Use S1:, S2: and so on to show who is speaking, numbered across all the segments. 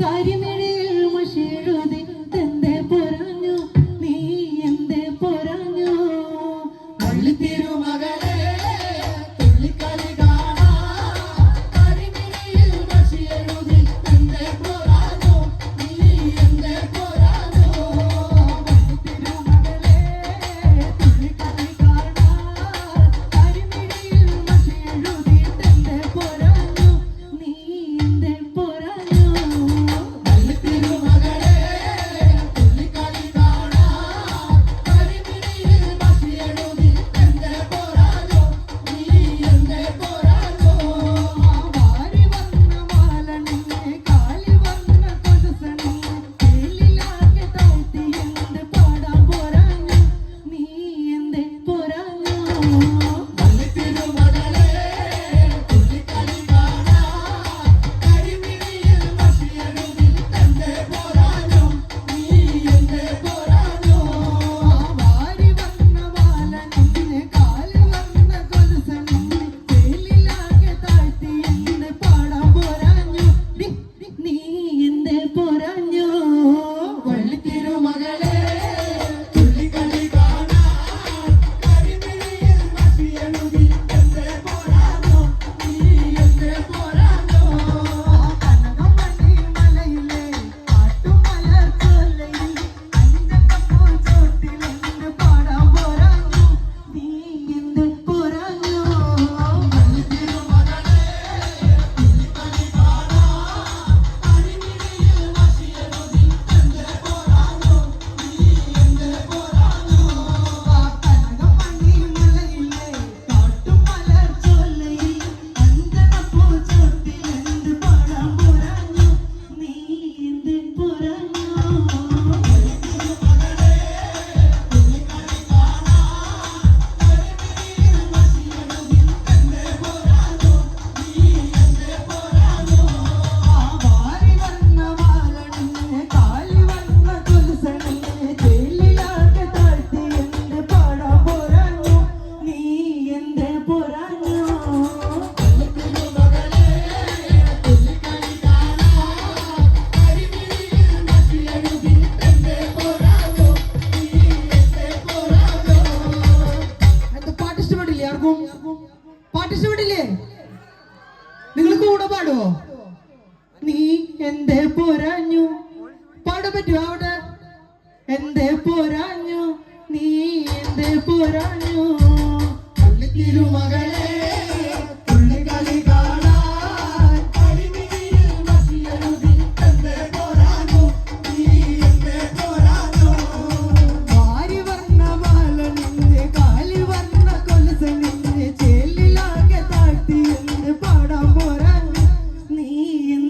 S1: കരിമിഴിയിൽ മഷിഴുതി എന്തേ പൊരാഞ്ഞു നീ എന്തേ പൊരാഞ്ഞു
S2: പള്ളി പാടോ പാടോ നീ എന്തേ
S1: പോരാഞ്ഞു? പാടാൻ
S3: പറ്റുമോ അവിടെ?
S2: എന്തേ
S1: പോരാഞ്ഞു? നീ എന്തേ പോരാഞ്ഞു?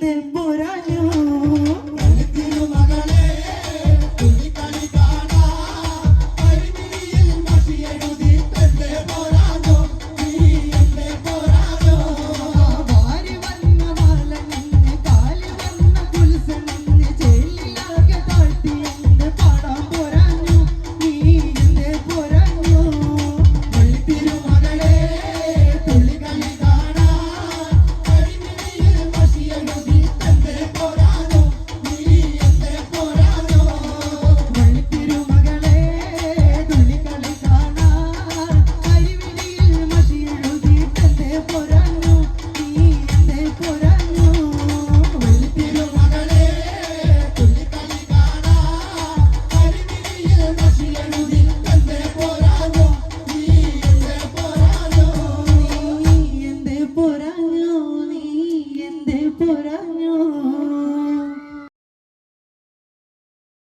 S1: temos